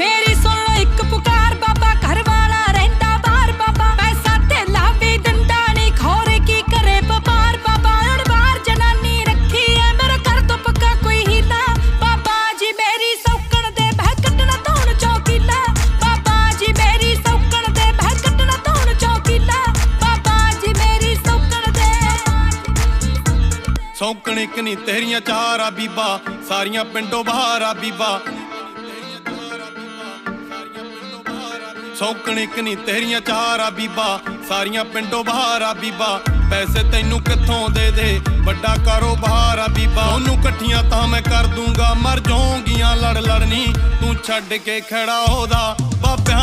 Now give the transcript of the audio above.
ਮੇਰੀ ਸੁਣ ਲੋ ਇੱਕ ਪੁਕਾਰ ਬਾਬਾ, ਘਰ ਵਾਲਾ ਰਹਿੰਦਾ ਬਾਹਰ ਬਾਬਾ। ਪੈਸਾ ਤੇ ਲਾਵੇ ਦਿੰਦਾ ਨਹੀਂ, ਖੋਰੇ ਕੀ ਕਰੇ ਵਪਾਰ ਬਾਬਾ। ਹੁਣ ਬਾਹਰ ਜਨਾਨੀ ਰੱਖੀ ਐ, ਮੇਰੇ ਘਰ ਤੋਂ ਪੱਕਾ ਕੋਈ ਹੀਲਾ। ਬਾਬਾ ਜੀ ਮੇਰੀ ਸੌਕਣ ਦੇ ਬਹਿ ਕੱਟਣਾ ਧੌਣ ਚੌਕੀਲਾ। ਬਾਬਾ ਜੀ ਮੇਰੀ ਸੌਕਣ ਦੇ ਬਹਿ ਕੱਟਣਾ ਧੌਣ ਚੌਕੀਲਾ। ਬਾਬਾ ਜੀ ਮੇਰੀ ਸੌਕਣ ਦੇ ਸੌਂਕਣ ਇੱਕ ਨਹੀਂ ਤੇਰੀਆਂ ਚਾਰ ਆ ਬੀਬਾ। ਸਾਰੀਆਂ ਪਿੰਡੋਂ ਬਾਹਰ ਆ ਬੀਬਾ। ਸੌਂਕਣ ਇੱਕ ਨਹੀਂ ਤੇਰੀਆਂ ਚਾਰ ਆ ਬੀਬਾ। ਸਾਰੀਆਂ ਪਿੰਡੋਂ ਬਾਹਰ ਆ ਬੀਬਾ। ਪੈਸੇ ਤੈਨੂੰ ਕਿੱਥੋਂ ਦੇ ਦੇ? ਵੱਡਾ ਕਾਰੋਬਾਰ ਆ ਬੀਬਾ। ਉਹਨੂੰ ਇਕੱਠੀਆਂ ਤਾਂ ਮੈਂ ਕਰ ਦੂੰਗਾ। ਮਰ ਜਾਊਂਗੀਆਂ, ਲੜ ਲੜਨੀ ਤੂੰ ਛੱਡ ਕੇ ਖੜਾ ਉਹਦਾ। ਬਾਬਿਆਂ